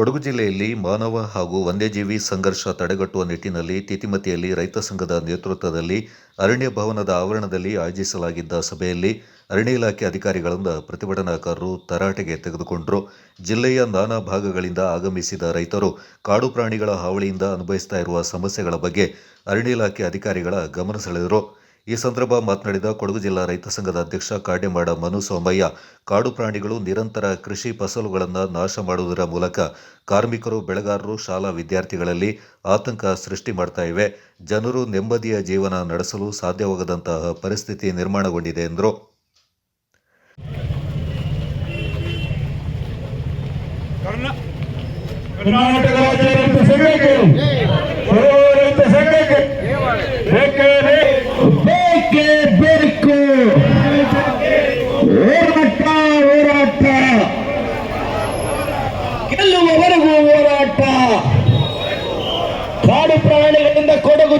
ಕೊಡಗು ಜಿಲ್ಲೆಯಲ್ಲಿ ಮಾನವ ಹಾಗೂ ವನ್ಯಜೀವಿ ಸಂಘರ್ಷ ತಡೆಗಟ್ಟುವ ನಿಟ್ಟಿನಲ್ಲಿ ತಿತಿಮತಿಯಲ್ಲಿ ರೈತ ಸಂಘದ ನೇತೃತ್ವದಲ್ಲಿ ಅರಣ್ಯ ಭವನದ ಆವರಣದಲ್ಲಿ ಆಯೋಜಿಸಲಾಗಿದ್ದ ಸಭೆಯಲ್ಲಿ ಅರಣ್ಯ ಇಲಾಖೆ ಅಧಿಕಾರಿಗಳಿಂದ ಪ್ರತಿಭಟನಾಕಾರರು ತರಾಟೆಗೆ ತೆಗೆದುಕೊಂಡರು. ಜಿಲ್ಲೆಯ ನಾನಾ ಭಾಗಗಳಿಂದ ಆಗಮಿಸಿದ ರೈತರು ಕಾಡು ಪ್ರಾಣಿಗಳ ಹಾವಳಿಯಿಂದ ಅನುಭವಿಸ್ತಾ ಇರುವ ಸಮಸ್ಯೆಗಳ ಬಗ್ಗೆ ಅರಣ್ಯ ಇಲಾಖೆ ಅಧಿಕಾರಿಗಳ ಗಮನ ಸೆಳೆದರು. ಈ ಸಂದರ್ಭ ಮಾತನಾಡಿದ ಕೊಡಗು ಜಿಲ್ಲಾ ರೈತ ಸಂಘದ ಅಧ್ಯಕ್ಷ ಕಾಡ್ಯಮಾಡ ಮನು ಸೋಮಯ್ಯ, ಕಾಡು ಪ್ರಾಣಿಗಳು ನಿರಂತರ ಕೃಷಿ ಫಸಲುಗಳನ್ನು ನಾಶ ಮಾಡುವುದರ ಮೂಲಕ ಕಾರ್ಮಿಕರು, ಬೆಳೆಗಾರರು, ಶಾಲಾ ವಿದ್ಯಾರ್ಥಿಗಳಲ್ಲಿ ಆತಂಕ ಸೃಷ್ಟಿ ಮಾಡ್ತಾ ಇವೆ. ಜನರು ನೆಮ್ಮದಿಯ ಜೀವನ ನಡೆಸಲು ಸಾಧ್ಯವಾಗದಂತಹ ಪರಿಸ್ಥಿತಿ ನಿರ್ಮಾಣಗೊಂಡಿದೆ ಎಂದರು. ಕರ್ನಾ ಕರ್ನಾಟಕ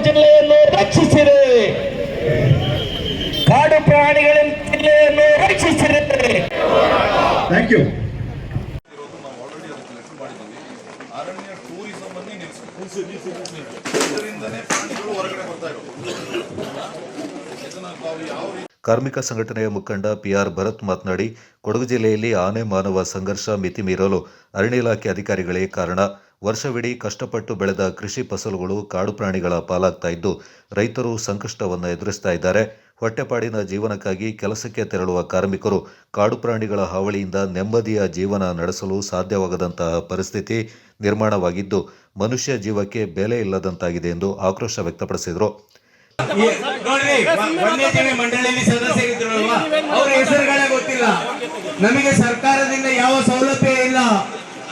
ಜಿಲ್ಲೆಯನ್ನು ರಕ್ಷಿಸಿದೆ ಕಾಡು ಪ್ರಾಣಿಗಳ ಜಿಲ್ಲೆಯನ್ನು ರಕ್ಷಿಸಿದೆ ಥ್ಯಾಂಕ್ ಯು ಅರಣ್ಯ ಟೂರಿಸಂ ಅನ್ನೇ ನಿಲ್ಲಿಸಿ ಇದರಿಂದನೇ ಪ್ರಾಣಿಗಳು ಹೊರಗಡೆ ಬರ್ತಾ ಇರೋದು ಇದನ್ನ ಯಾವ ರೀತಿ ಕಾರ್ಮಿಕ ಸಂಘಟನೆಯ ಮುಖಂಡ ಪಿಆರ್ ಭರತ್ ಮಾತನಾಡಿ ಕೊಡಗು ಜಿಲ್ಲೆಯಲ್ಲಿ ಆನೆ ಮಾನವ ಸಂಘರ್ಷ ಮಿತಿ ಮೀರಲು ಅರಣ್ಯ ಇಲಾಖೆ ಅಧಿಕಾರಿಗಳೇ ಕಾರಣ. ವರ್ಷವಿಡೀ ಕಷ್ಟಪಟ್ಟು ಬೆಳೆದ ಕೃಷಿ ಫಸಲುಗಳು ಕಾಡು ಪ್ರಾಣಿಗಳ ಪಾಲಾಗ್ತಾ ಇದ್ದು, ರೈತರು ಸಂಕಷ್ಟವನ್ನು ಎದುರಿಸ್ತಾ ಇದ್ದಾರೆ. ಹೊಟ್ಟೆಪಾಡಿನ ಜೀವನಕ್ಕಾಗಿ ಕೆಲಸಕ್ಕೆ ತೆರಳುವ ಕಾರ್ಮಿಕರು ಕಾಡು ಪ್ರಾಣಿಗಳ ಹಾವಳಿಯಿಂದ ನೆಮ್ಮದಿಯ ಜೀವನ ನಡೆಸಲು ಸಾಧ್ಯವಾಗದಂತಹ ಪರಿಸ್ಥಿತಿ ನಿರ್ಮಾಣವಾಗಿದ್ದು, ಮನುಷ್ಯ ಜೀವಕ್ಕೆ ಬೆಲೆ ಇಲ್ಲದಂತಾಗಿದೆ ಎಂದು ಆಕ್ರೋಶ ವ್ಯಕ್ತಪಡಿಸಿದರು. ಸರ್ಕಾರದಿಂದ ಯಾವ ಸೌಲಭ್ಯ ಇಲ್ಲ.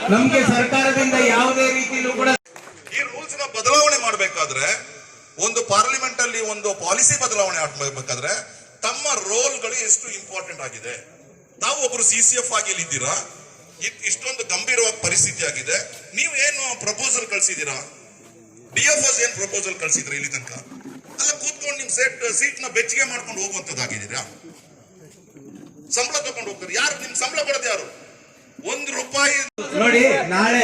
ನಮ್ಗೆ ಸರ್ಕಾರದಿಂದ ಯಾವುದೇ ರೀತಿಯಲ್ಲೂ ಕೂಡ ಈ ರೂಲ್ಸ್ನ ಬದಲಾವಣೆ ಮಾಡಬೇಕಾದ್ರೆ ಒಂದು ಪಾರ್ಲಿಮೆಂಟ್ ಅಲ್ಲಿ ಒಂದು ಪಾಲಿಸಿ ಬದಲಾವಣೆ ಮಾಡಬೇಕಾದ್ರೆ ತಮ್ಮ ರೋಲ್ಗಳು ಎಷ್ಟು ಇಂಪಾರ್ಟೆಂಟ್ ಆಗಿದೆ. ತಾವು ಒಬ್ರು ಸಿ ಸಿ ಎಫ್ ಆಗಿ ಇಲ್ಲಿದ್ದೀರಾ ಇ- ಇಷ್ಟೊಂದು ಗಂಭೀರವಾದ ಪರಿಸ್ಥಿತಿ ಆಗಿದೆ. ನೀವು ಏನು ಪ್ರಪೋಸಲ್ ಕಳ್ಸಿದ್ದೀರಾ? ಡಿ ಎಫ್ ಏನ್ ಪ್ರಪೋಸಲ್ ಕಳ್ಸಿದ್ರಿ ಇಲ್ಲಿ ತನಕ? ಅಲ್ಲ, ಕೂತ್ಕೊಂಡು ನಿಮ್ ಸೆಟ್ ಸೀಟ್ನ ಬೆಚ್ಚಿಗೆ ಮಾಡ್ಕೊಂಡು ಹೋಗುವಂತದ್ದಾಗಿದ್ದೀರಾ ಸಂಬಳ ತಗೊಂಡು ಹೋಗ್ತಾರೆ? ಯಾರು, ನಿಮ್ ಸಂಬಳ ಕೊಡೋದು ಯಾರು? ಒಂದು ರೂಪಾಯಿ ನೋಡಿ, ನಾಳೆ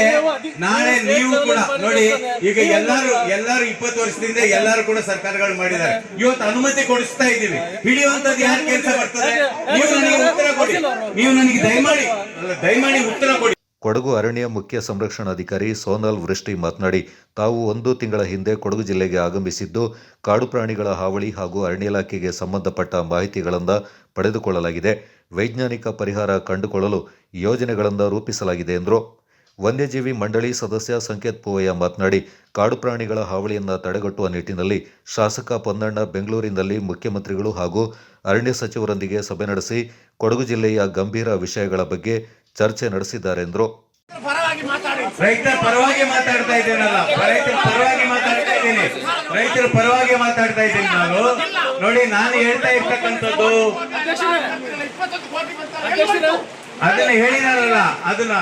ನಾಳೆ ನೀವು ಕೂಡ, ನೋಡಿ, ಈಗ ಎಲ್ಲಾರು ಎಲ್ಲಾರು ಇಪ್ಪತ್ತು ವರ್ಷದಿಂದ ಎಲ್ಲಾರು ಕೂಡ ಸರ್ಕಾರಗಳು ಮಾಡಿದ್ದಾರೆ. ಇವತ್ತು ಅನುಮತಿ ಕೊಡಿಸ್ತಾ ಇದ್ದೀವಿ. ಹಿಡಿಯುವಂತದ್ದು ಯಾರು ಕೆಲಸ ಬರ್ತದೆ ನೀವು ನನಗೆ ಉತ್ತರ ಕೊಡಿ. ನೀವು ನನಗೆ ದಯಮಾಡಿ ದಯಮಾಡಿ ಉತ್ತರ ಕೊಡಿ. ಕೊಡಗು ಅರಣ್ಯ ಮುಖ್ಯ ಸಂರಕ್ಷಣಾಧಿಕಾರಿ ಸೋನಲ್ ವೃಷ್ಟಿ ಮಾತನಾಡಿ, ತಾವು ಒಂದು ತಿಂಗಳ ಹಿಂದೆ ಕೊಡಗು ಜಿಲ್ಲೆಗೆ ಆಗಮಿಸಿದ್ದು, ಕಾಡು ಪ್ರಾಣಿಗಳ ಹಾವಳಿ ಹಾಗೂ ಅರಣ್ಯ ಇಲಾಖೆಗೆ ಸಂಬಂಧಪಟ್ಟ ಮಾಹಿತಿಗಳನ್ನು ಪಡೆದುಕೊಳ್ಳಲಾಗಿದೆ. ವೈಜ್ಞಾನಿಕ ಪರಿಹಾರ ಕಂಡುಕೊಳ್ಳಲು ಯೋಜನೆಗಳನ್ನು ರೂಪಿಸಲಾಗಿದೆ ಎಂದರು. ವನ್ಯಜೀವಿ ಮಂಡಳಿ ಸದಸ್ಯ ಸಂಕೇತ್ ಪೂವಯ್ಯ ಮಾತನಾಡಿ, ಕಾಡು ಪ್ರಾಣಿಗಳ ಹಾವಳಿಯನ್ನು ತಡೆಗಟ್ಟುವ ನಿಟ್ಟಿನಲ್ಲಿ ಶಾಸಕ ಪೊನ್ನಣ್ಣ ಬೆಂಗಳೂರಿನಲ್ಲಿ ಮುಖ್ಯಮಂತ್ರಿಗಳು ಹಾಗೂ ಅರಣ್ಯ ಸಚಿವರೊಂದಿಗೆ ಸಭೆ ನಡೆಸಿ, ಕೊಡಗು ಜಿಲ್ಲೆಯ ಗಂಭೀರ ವಿಷಯಗಳ ಬಗ್ಗೆ ಚರ್ಚೆ ನಡೆಸಿದ್ದಾರೆ ಎಂದರು. ರೈತರ ಪರವಾಗಿ ಮಾತಾಡ್ತಾ ಇದ್ದೇನಲ್ಲ ರೈತರ ಪರವಾಗಿ ಮಾತಾಡ್ತಾ ಇದ್ದೀನಿ. ರೈತರ ಪರವಾಗಿ ಮಾತಾಡ್ತಾ ಇದ್ದೀನಿ ನಾನು. ನೋಡಿ ನಾನು ಹೇಳ್ತಾ ಇರ್ತಕ್ಕಂಥದ್ದು ಅದನ್ನ ಹೇಳಿದಾರಲ್ಲ ಅದನ್ನ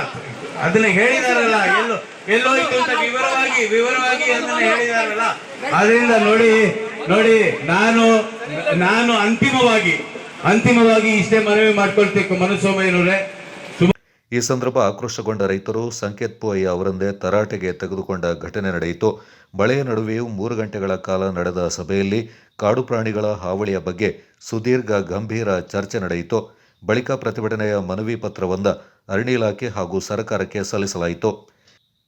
ಅದನ್ನ ಹೇಳಿದಾರಲ್ಲ. ಎಲ್ಲೋ ಎಲ್ಲೋಯ್ತು ಅಂತ ವಿವರವಾಗಿ ವಿವರವಾಗಿ ಅದನ್ನ ಹೇಳಿದಾರಲ್ಲ. ಅದರಿಂದ ನೋಡಿ ನೋಡಿ ನಾನು ನಾನು ಅಂತಿಮವಾಗಿ ಅಂತಿಮವಾಗಿ ಇಷ್ಟೇ ಮನವಿ ಮಾಡ್ಕೊಳ್ಬೇಕು ಮನಸ್ಸೋಮಯ್ಯನವರೇ ಈ ಸಂದರ್ಭ ಆಕ್ರೋಶಗೊಂಡ ರೈತರು ಸಂಕೇತ್ ಪೂವಯ್ಯ ಅವರನ್ನೇ ತರಾಟೆಗೆ ತೆಗೆದುಕೊಂಡ ಘಟನೆ ನಡೆಯಿತು. ಬಳೆಯ ನಡುವೆಯೂ ಮೂರು ಗಂಟೆಗಳ ಕಾಲ ನಡೆದ ಸಭೆಯಲ್ಲಿ ಕಾಡು ಪ್ರಾಣಿಗಳ ಹಾವಳಿಯ ಬಗ್ಗೆ ಸುದೀರ್ಘ ಗಂಭೀರ ಚರ್ಚೆ ನಡೆಯಿತು. ಬಳಿಕ ಪ್ರತಿಭಟನೆಯ ಮನವಿ ಪತ್ರವೊಂದ ಅರಣ್ಯ ಇಲಾಖೆ ಹಾಗೂ ಸರ್ಕಾರಕ್ಕೆ ಸಲ್ಲಿಸಲಾಯಿತು.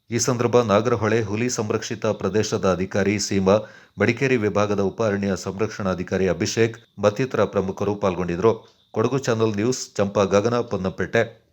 ಈ ಸಂದರ್ಭ ನಾಗರಹೊಳೆ ಹುಲಿ ಸಂರಕ್ಷಿತ ಪ್ರದೇಶದ ಅಧಿಕಾರಿ ಸೀಮಾ ಬಡಿಕೇರಿ ವಿಭಾಗದ ಉಪ ಅರಣ್ಯ ಸಂರಕ್ಷಣಾಧಿಕಾರಿ ಅಭಿಷೇಕ್ ಮತ್ತಿತರ ಪ್ರಮುಖರು ಪಾಲ್ಗೊಂಡಿದ್ದರು. Kodagu channel news, Champa Gagana, Ponnampet.